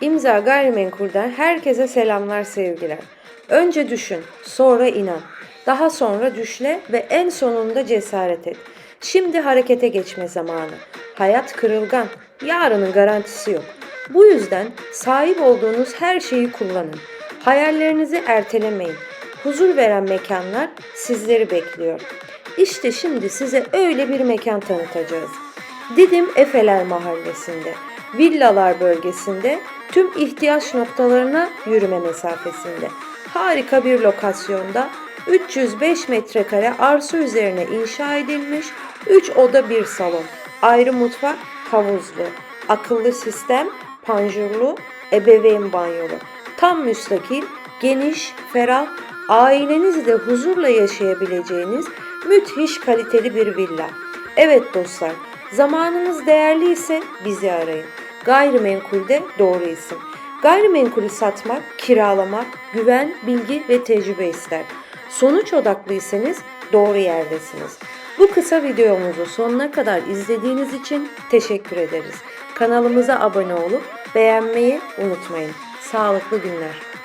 İmza Gayrimenkul'den herkese selamlar sevgiler. Önce düşün, sonra inan. Daha sonra düşle ve en sonunda cesaret et. Şimdi harekete geçme zamanı. Hayat kırılgan, yarının garantisi yok. Bu yüzden sahip olduğunuz her şeyi kullanın. Hayallerinizi ertelemeyin. Huzur veren mekanlar sizleri bekliyor. İşte şimdi size öyle bir mekan tanıtacağız. Didim Efeler Mahallesi'nde, villalar bölgesinde tüm ihtiyaç noktalarına yürüme mesafesinde. Harika bir lokasyonda 305 metrekare arsa üzerine inşa edilmiş 3 oda bir salon, ayrı mutfak, havuzlu, akıllı sistem, panjurlu, ebeveyn banyolu. Tam müstakil, geniş, ferah, ailenizle huzurla yaşayabileceğiniz müthiş kaliteli bir villa. Evet dostlar, zamanınız değerli ise bizi arayın. Gayrimenkulde doğru isim. Gayrimenkulü satmak, kiralamak, güven, bilgi ve tecrübe ister. Sonuç odaklıysanız doğru yerdesiniz. Bu kısa videomuzu sonuna kadar izlediğiniz için teşekkür ederiz. Kanalımıza abone olup beğenmeyi unutmayın. Sağlıklı günler.